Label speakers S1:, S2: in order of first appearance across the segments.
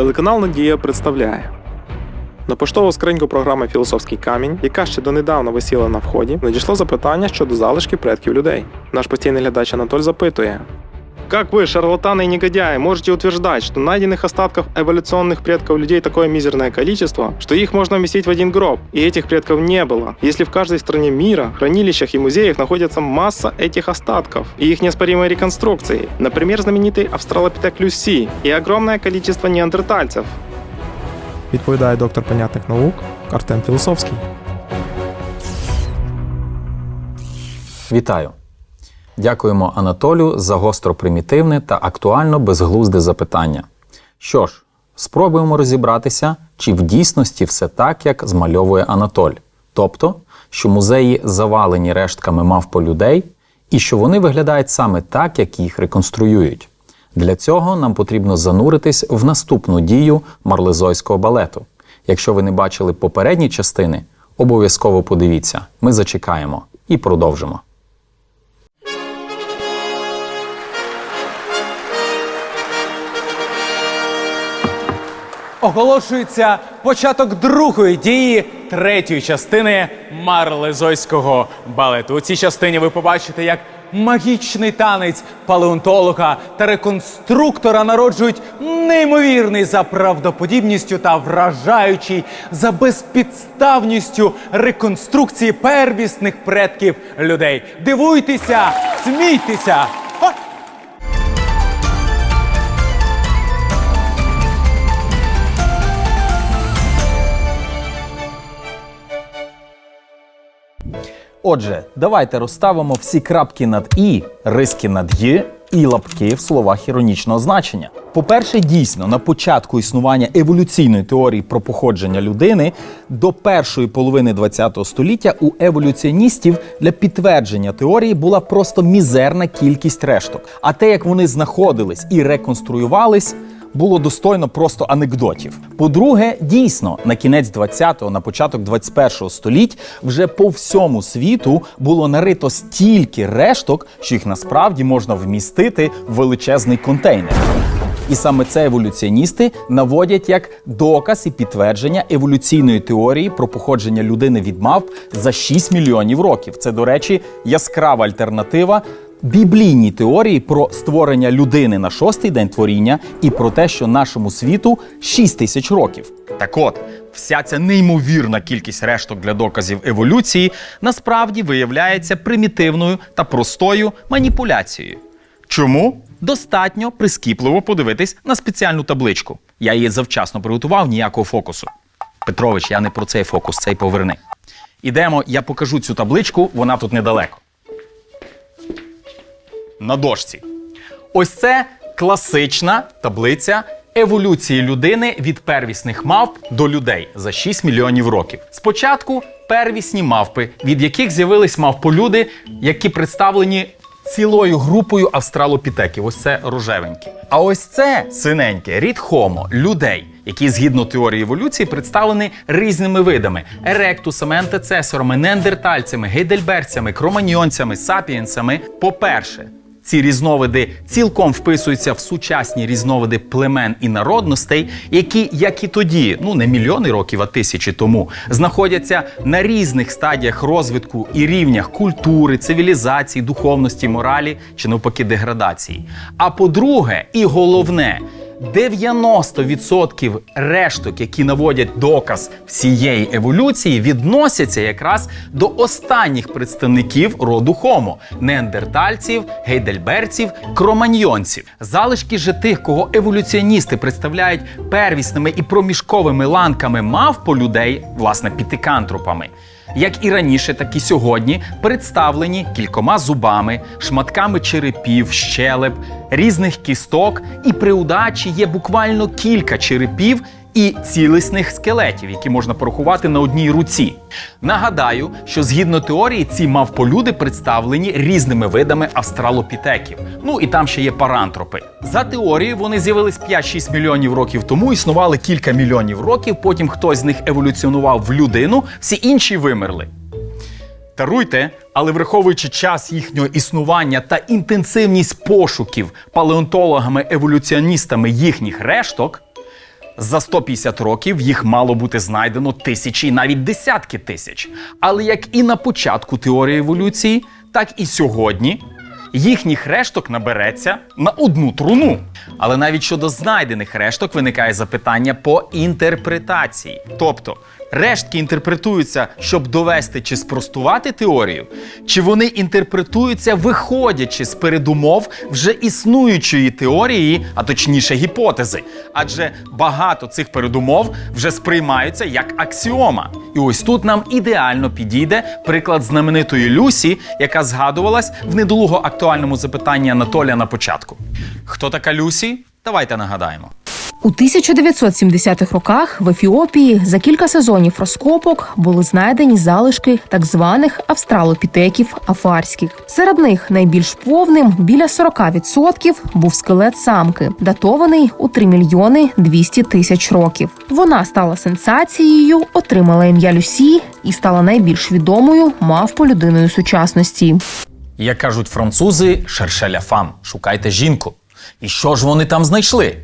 S1: Телеканал Надія представляє на поштову скриньку програми Філософський камінь, яка ще донедавна висіла на вході, надійшло запитання щодо залишки предків людей. Наш постійний глядач Анатоль запитує. Как вы, шарлатаны и негодяи, можете утверждать, что найденных остатков эволюционных предков людей такое мизерное количество, что их можно вместить в один гроб, и этих предков не было, если в каждой стране мира, хранилищах и музеях находится масса этих остатков и их неоспоримой реконструкции, например, знаменитый австралопитек Люси и огромное количество неандертальцев? Відповідає доктор понятних наук Артем Філософський.
S2: Вітаю! Дякуємо Анатолію за гостро примітивне та актуально безглузде запитання. Що ж, спробуємо розібратися, чи в дійсності все так, як змальовує Анатоль. Тобто, що музеї завалені рештками мавпо людей, і що вони виглядають саме так, як їх реконструюють. Для цього нам потрібно зануритись в наступну дію марлезойського балету. Якщо ви не бачили попередні частини, обов'язково подивіться. Ми зачекаємо і продовжимо.
S3: Оголошується початок другої дії третьої частини марлезойського балету. У цій частині ви побачите, як магічний танець палеонтолога та реконструктора народжують неймовірний за правдоподібністю та вражаючий за безпідставністю реконструкції первісних предків людей. Дивуйтеся, смійтеся!
S2: Отже, давайте розставимо всі крапки над і, риски над «й» і лапки в словах іронічного значення. По-перше, дійсно, на початку існування еволюційної теорії про походження людини до першої половини ХХ століття у еволюціоністів для підтвердження теорії була просто мізерна кількість решток. А те, як вони знаходились і реконструювались, було достойно просто анекдотів. По-друге, дійсно, на кінець 20-го, на початок 21-го століть вже по всьому світу було нарито стільки решток, що їх насправді можна вмістити в величезний контейнер. І саме це еволюціоністи наводять як доказ і підтвердження еволюційної теорії про походження людини від мавп за 6 мільйонів років. Це, до речі, яскрава альтернатива біблійній теорії про створення людини на шостий день творіння і про те, що нашому світу 6 тисяч років. Так от, вся ця неймовірна кількість решток для доказів еволюції насправді виявляється примітивною та простою маніпуляцією. Чому? Достатньо прискіпливо подивитись на спеціальну табличку. Я її завчасно приготував ніякого фокусу. Петрович, я не про цей фокус, цей поверни. Ідемо, я покажу цю табличку, вона тут недалеко. На дошці. Ось це класична таблиця еволюції людини від первісних мавп до людей за 6 мільйонів років. Спочатку первісні мавпи, від яких з'явились мавполюди, які представлені цілою групою австралопітеків. Ось це рожевенькі. А ось це синеньке рід Homo, людей, які згідно теорії еволюції представлені різними видами: еректусами, антецесорами, неандертальцями, гейдельберцями, кроманьйонцями, сапієнсами. По-перше, ці різновиди цілком вписуються в сучасні різновиди племен і народностей, які, як і тоді, ну не мільйони років, а тисячі тому, знаходяться на різних стадіях розвитку і рівнях культури, цивілізації, духовності, моралі чи навпаки деградації. А по-друге, і головне. 90% решток, які наводять доказ всієї еволюції, відносяться якраз до останніх представників роду Homo – неандертальців, гейдельберців, кроманьйонців. Залишки же тих, кого еволюціоністи представляють первісними і проміжковими ланками мавпо людей, власне, пітикантропами. Як і раніше, так і сьогодні представлені кількома зубами, шматками черепів, щелеп, різних кісток, і при удачі є буквально кілька черепів і цілісних скелетів, які можна порахувати на одній руці. Нагадаю, що згідно теорії ці мавполюди представлені різними видами австралопітеків. Ну і там ще є парантропи. За теорією, вони з'явились 5-6 мільйонів років тому, існували кілька мільйонів років. Потім хтось з них еволюціонував в людину, всі інші вимерли. Даруйте, але враховуючи час їхнього існування та інтенсивність пошуків палеонтологами-еволюціоністами їхніх решток, За 150 років їх мало бути знайдено тисячі навіть десятки тисяч. Але як і на початку теорії еволюції, так і сьогодні їхніх решток набереться на одну труну. Але навіть щодо знайдених решток виникає запитання по інтерпретації. Тобто, рештки інтерпретуються, щоб довести чи спростувати теорію, чи вони інтерпретуються, виходячи з передумов вже існуючої теорії, а точніше гіпотези. Адже багато цих передумов вже сприймаються як аксіома. І ось тут нам ідеально підійде приклад знаменитої Люсі, яка згадувалась в недолуго актуальному запитанні Анатолія на початку. Хто така Люсі? Давайте нагадаємо.
S4: У 1970-х роках в Ефіопії за кілька сезонів розкопок були знайдені залишки так званих австралопітеків афарських. Серед них найбільш повним біля 40% був скелет самки, датований у 3 мільйони 200 тисяч років. Вона стала сенсацією, отримала ім'я Люсі і стала найбільш відомою мавполюдиною сучасності.
S2: Як кажуть французи, шершеля фам, шукайте жінку. І що ж вони там знайшли?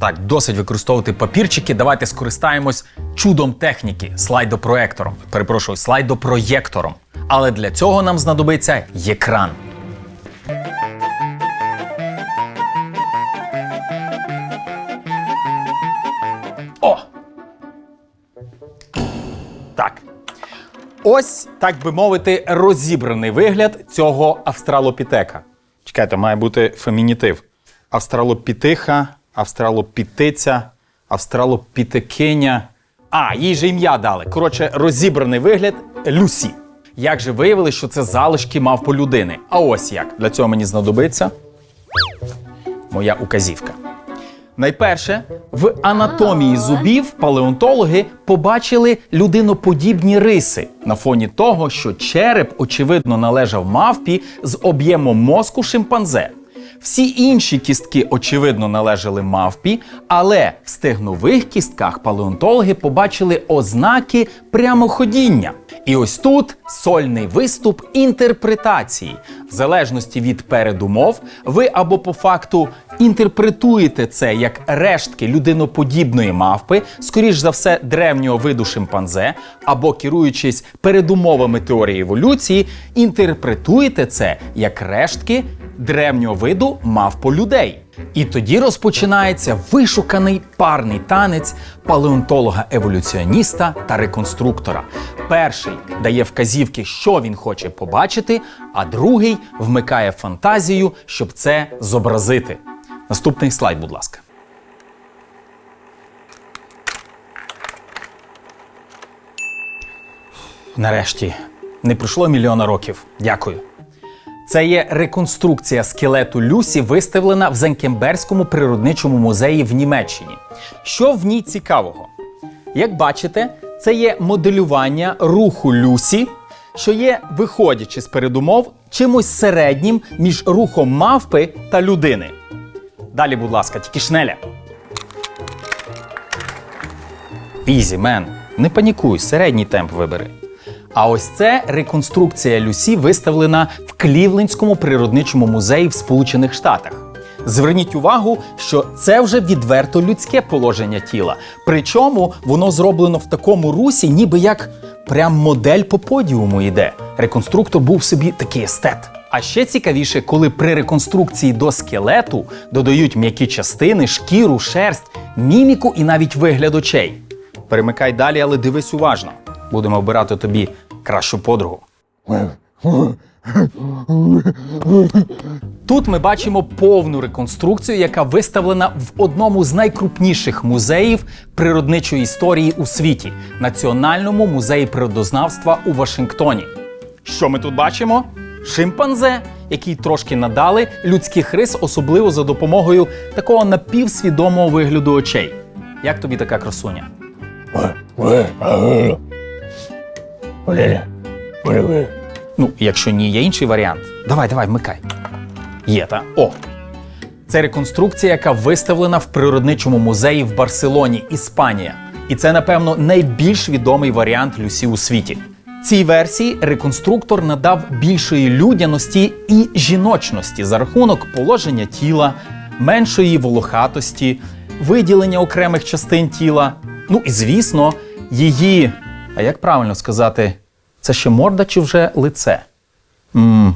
S2: Так, досить використовувати папірчики. Давайте скористаємось чудом техніки слайдопроектором. Перепрошую, слайдопроєктором. Але для цього нам знадобиться екран. О! Так. Ось, так би мовити, розібраний вигляд цього австралопітека. Чекайте, має бути фемінітив. Австралопітиха, австралопітиця, австралопітекиня. А, їй же ім'я дали. Коротше, розібраний вигляд Люсі. Як же виявили, що це залишки мавпо людини? А ось як. Для цього мені знадобиться моя указівка. Найперше, в анатомії зубів палеонтологи побачили людиноподібні риси на фоні того, що череп, очевидно, належав мавпі з об'ємом мозку шимпанзе. Всі інші кістки, очевидно, належали мавпі, але в стегнових кістках палеонтологи побачили ознаки прямоходіння. І ось тут сольний виступ інтерпретації. В залежності від передумов, ви або по факту інтерпретуєте це як рештки людиноподібної мавпи, скоріш за все, древнього виду шимпанзе, або керуючись передумовами теорії еволюції, інтерпретуєте це як рештки древнього виду мавпо-людей. І тоді розпочинається вишуканий парний танець палеонтолога-еволюціоніста та реконструктора. Перший дає вказівки, що він хоче побачити, а другий вмикає фантазію, щоб це зобразити. Наступний слайд, будь ласка. Нарешті не пройшло мільйона років. Дякую. Це є реконструкція скелету Люсі, виставлена в Зенкемберському природничому музеї в Німеччині. Що в ній цікавого? Як бачите, це є моделювання руху Люсі, що є, виходячи з передумов, чимось середнім між рухом мавпи та людини. Далі, будь ласка, тільки шнеля. Ізі, мен, не панікуй, середній темп вибери. А ось це реконструкція Люсі виставлена в Клівлендському природничому музеї в Сполучених Штатах. Зверніть увагу, що це вже відверто людське положення тіла. Причому воно зроблено в такому русі, ніби як прям модель по подіуму йде. Реконструктор був собі такий естет. А ще цікавіше, коли при реконструкції до скелету додають м'які частини, шкіру, шерсть, міміку і навіть вигляд очей. Перемикай далі, але дивись уважно. Будемо обирати тобі кращу подругу. Тут ми бачимо повну реконструкцію, яка виставлена в одному з найкрупніших музеїв природничої історії у світі Національному музеї природознавства у Вашингтоні. Що ми тут бачимо? Шимпанзе, який трошки надали людських рис, особливо за допомогою такого напівсвідомого вигляду очей. Як тобі така красуня? Ну, якщо ні, є інший варіант. Давай, давай, вмикай. Є, та? О. Це реконструкція, яка виставлена в природничому музеї в Барселоні, Іспанія. І це, напевно, найбільш відомий варіант Люсі у світі. Цій версії реконструктор надав більшої людяності і жіночності за рахунок положення тіла, меншої волохатості, виділення окремих частин тіла. Ну і звісно, її. А як правильно сказати, це ще морда чи вже лице? м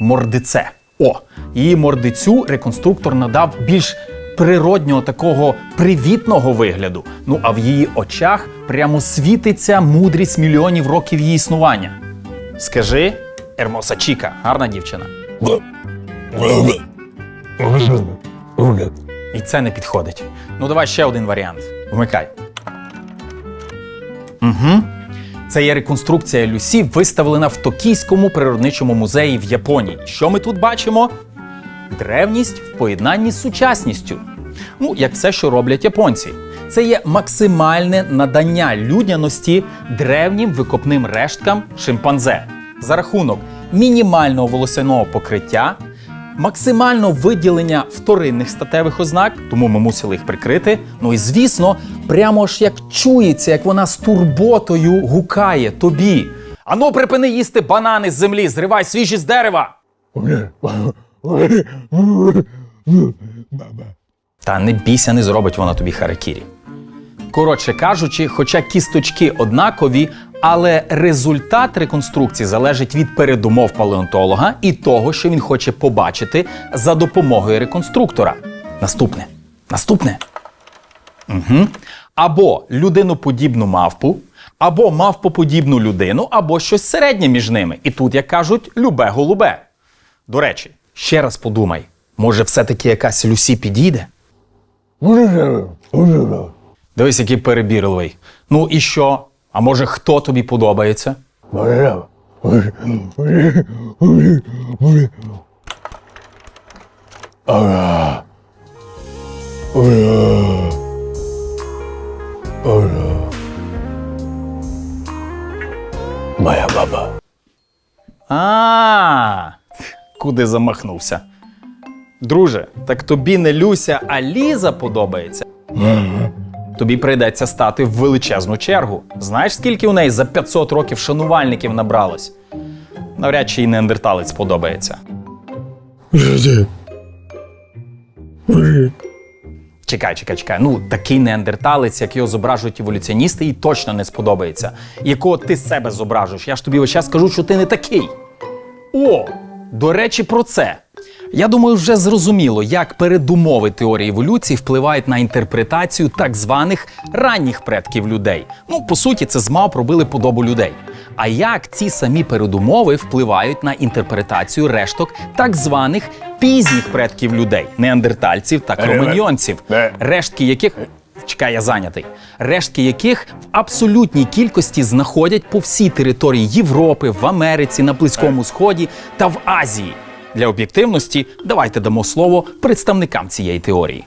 S2: мордице. О, її мордицю реконструктор надав більш природнього такого привітного вигляду. Ну а в її очах прямо світиться мудрість мільйонів років її існування. Скажи, Ермоса Чіка, гарна дівчина. І це не підходить. Ну, давай ще один варіант. Вмикай. Угу. Це є реконструкція Люсі, виставлена в Токійському природничому музеї в Японії. Що ми тут бачимо? Древність в поєднанні з сучасністю. Ну, як все, що роблять японці. Це є максимальне надання людяності древнім викопним решткам шимпанзе за рахунок мінімального волосяного покриття, максимального виділення вторинних статевих ознак, тому ми мусили їх прикрити. Ну і звісно, прямо ж як чується, як вона з турботою гукає тобі. Ану, припини їсти банани з землі, зривай свіжі з дерева. Та не бійся, не зробить вона тобі харакірі. Коротше кажучи, хоча кісточки однакові, але результат реконструкції залежить від передумов палеонтолога і того, що він хоче побачити за допомогою реконструктора. Наступне. Наступне. Угу. Або людиноподібну мавпу, або мавпоподібну людину, або щось середнє між ними. І тут, як кажуть, любе голубе. До речі, ще раз подумай, може, все-таки якась Люсі підійде? Дивись, який перебірливий. Ну і що? А може хто тобі подобається?
S5: Моя баба.
S2: А, куди замахнувся? Друже, так тобі не Люся, а Ліза подобається. Тобі прийдеться стати в величезну чергу. Знаєш, скільки у неї за 500 років шанувальників набралось? Навряд чи й неандерталець подобається. Чекай, чекай, чекай. Ну, такий неандерталець, як його зображують еволюціоністи, їй точно не сподобається. Якого ти себе зображуєш? Я ж тобі весь час скажу, що ти не такий. О, до речі, про це. Я думаю, вже зрозуміло, як передумови теорії еволюції впливають на інтерпретацію так званих ранніх предків людей. Ну, по суті, це з мавп робили подобу людей. А як ці самі передумови впливають на інтерпретацію решток так званих пізніх предків людей, неандертальців та кроманьйонців, рештки яких Чекай, я зайнятий. Рештки яких в абсолютній кількості знаходять по всій території Європи, в Америці, на Близькому Сході та в Азії. Для об'єктивності давайте дамо слово представникам цієї теорії.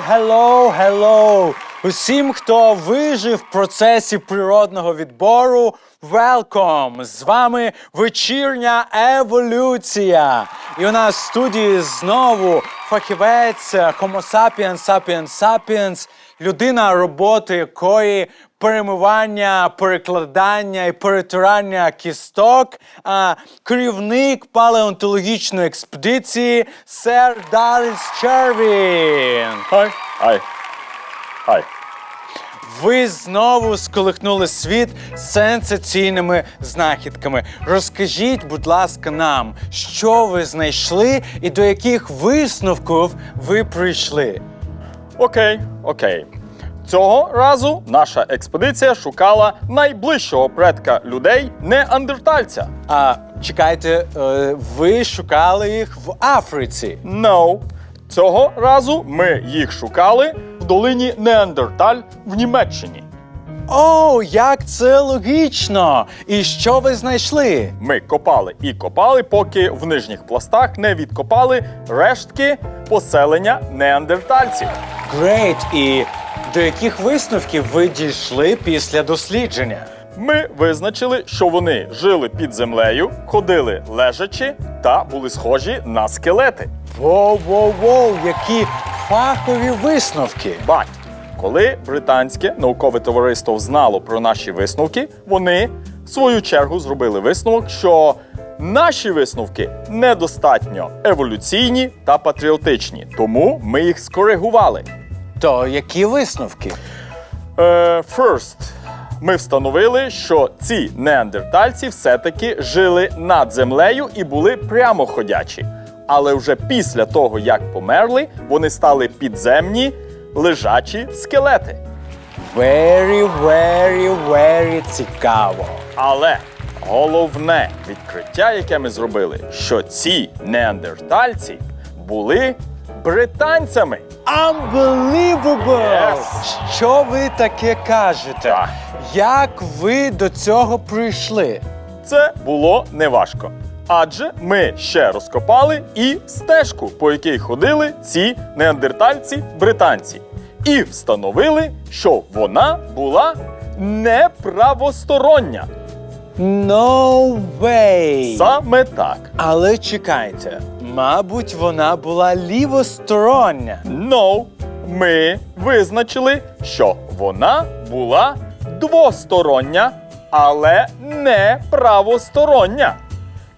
S6: Hello, hello! Усім, хто вижив в процесі природного відбору, welcome! З вами вечірня еволюція. І у нас в студії знову фахівець Homo sapiens, sapiens, sapiens, людина, роботи якої перемивання, перекладання і перетирання кісток, а, керівник палеонтологічної експедиції сер Даріс Червін.
S5: Хай, хай, хай.
S6: Ви знову сколихнули світ сенсаційними знахідками. Розкажіть, будь ласка, нам, що ви знайшли і до яких висновків ви прийшли.
S5: Окей, окей. Цього разу наша експедиція шукала найближчого предка людей неандертальця.
S6: А чекайте, е, ви шукали їх в Африці.
S5: No. Цього разу ми їх шукали в долині Неандерталь в Німеччині.
S6: О, як це логічно! І що ви знайшли?
S5: Ми копали і копали, поки в нижніх пластах не відкопали рештки поселення неандертальців.
S6: Грейт, і до яких висновків ви дійшли після дослідження?
S5: Ми визначили, що вони жили під землею, ходили лежачи та були схожі на скелети.
S6: Воу-воу-воу, які фахові висновки!
S5: Бать, коли британське наукове товариство знало про наші висновки, вони в свою чергу зробили висновок, що наші висновки недостатньо еволюційні та патріотичні, тому ми їх скоригували.
S6: То які висновки?
S5: Е, first, ми встановили, що ці неандертальці все-таки жили над землею і були прямоходячі. Але вже після того, як померли, вони стали підземні лежачі скелети.
S6: Very, very, very цікаво.
S5: Але головне відкриття, яке ми зробили, що ці неандертальці були британцями.
S6: Unbelievable!
S5: Yes.
S6: Що ви таке кажете?
S5: Так.
S6: Як ви до цього прийшли?
S5: Це було неважко. Адже ми ще розкопали і стежку, по якій ходили ці неандертальці-британці, і встановили, що вона була неправостороння.
S6: No way!
S5: Саме так.
S6: Але чекайте, мабуть, вона була лівостороння.
S5: No, ми визначили, що вона була двостороння, але не правостороння.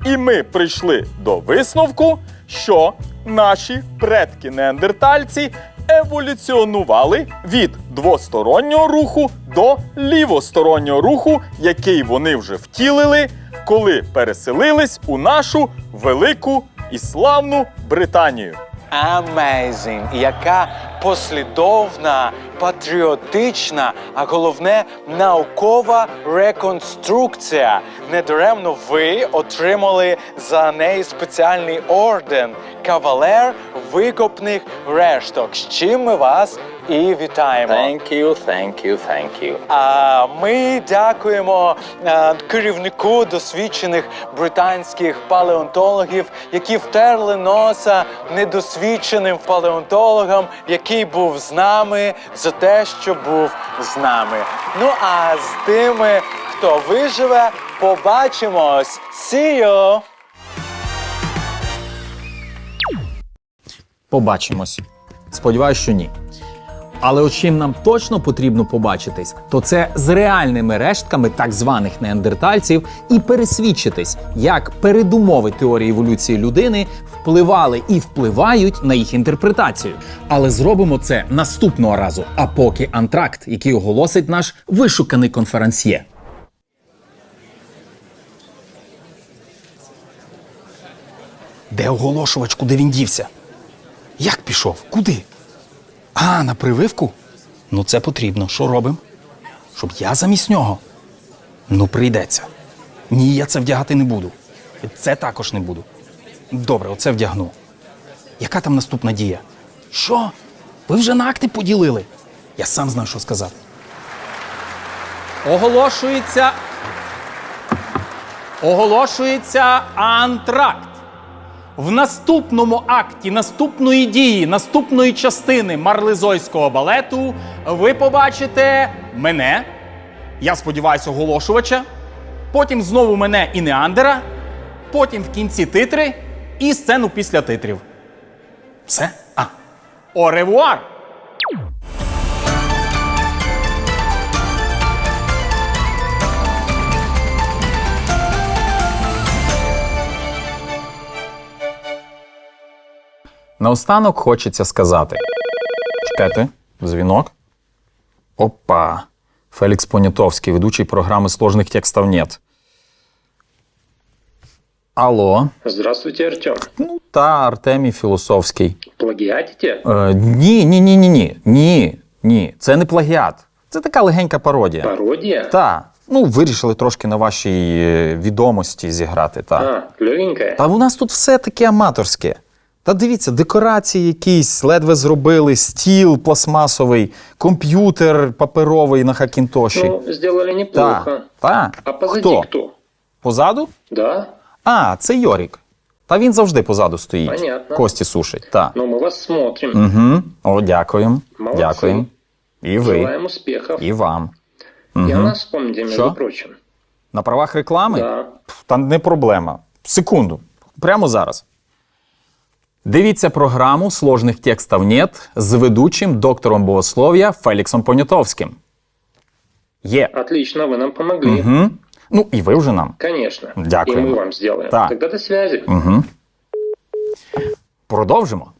S5: І ми прийшли до висновку, що наші предки неандертальці еволюціонували від двостороннього руху до лівостороннього руху, який вони вже втілили, коли переселились у нашу велику і славну Британію.
S6: Amazing! Яка послідовна, патріотична, а головне наукова реконструкція. Недаремно ви отримали за неї спеціальний орден кавалер викопних решток. З чим ми вас і вітаємо.
S5: Thank you, thank you, thank you.
S6: А ми дякуємо е, керівнику досвідчених британських палеонтологів, які втерли носа недосвідченим палеонтологам, який був з нами за те, що був з нами. Ну а з тими, хто виживе, побачимось. See you!
S2: Побачимось. Сподіваюсь, що ні. Але от чим нам точно потрібно побачитись, то це з реальними рештками так званих неандертальців і пересвідчитись, як передумови теорії еволюції людини впливали і впливають на їх інтерпретацію. Але зробимо це наступного разу. А поки антракт, який оголосить наш вишуканий конферансьє. Де оголошувач, куди він дівся? Як пішов? Куди? А, на прививку? Ну, це потрібно. Що робимо? Щоб я замість нього? Ну, прийдеться. Ні, я це вдягати не буду. Це також не буду. Добре, оце вдягну. Яка там наступна дія? Що? Ви вже на акти поділили? Я сам знаю, що сказати. Оголошується. Оголошується антракт. В наступному акті наступної дії, наступної частини марлезойського балету ви побачите мене, я сподіваюся, оголошувача, потім знову мене і Неандера, потім в кінці титри і сцену після титрів. Все? А. Оревуар! Наостанок хочеться сказати. Чекайте, дзвінок. Опа. Фелікс Понятовський, ведучий програми сложних текстів нет. Алло.
S7: Здравствуйте, Артем.
S2: Ну та Артемій Філософський.
S7: Плагиатите?
S2: Е, ні, ні, ні, ні, ні. Ні, ні. Це не плагіат. Це така легенька пародія.
S7: Пародия?
S2: Та. Ну, вирішили трошки на вашій е, відомості зіграти. Та.
S7: А, легенькая?
S2: Та у нас тут все таке аматорське. Та дивіться, декорації якісь ледве зробили, стіл пластмасовий, комп'ютер паперовий на Хакінтоші.
S7: Ну, сделали неплохо.
S2: та, та.
S7: А позади
S2: Хто?
S7: кто?
S2: Позаду?
S7: Да?
S2: А, це Йорік. Та він завжди позаду стоїть.
S7: Понятно.
S2: Кості сушить. Та.
S7: Но мы вас смотрим.
S2: Угу. О, дякуємо.
S7: Молодці.
S2: Дякуємо. І ви,
S7: Желаем успехов.
S2: і вам. Угу.
S7: о нас между
S2: Шо?
S7: прочим.
S2: На правах реклами?
S7: Да.
S2: Та не проблема. Секунду. Прямо зараз. Дивіться програму Сложних текстів нет з ведучим доктором богослов'я Феліксом Понятовським. Є.
S7: Отлично, ви нам помогли.
S2: Угу. Ну і ви вже нам.
S7: Конечно.
S2: Дякую.
S7: І ми вам зробимо.
S2: Так.
S7: Тогда до связи.
S2: Угу. Продовжимо.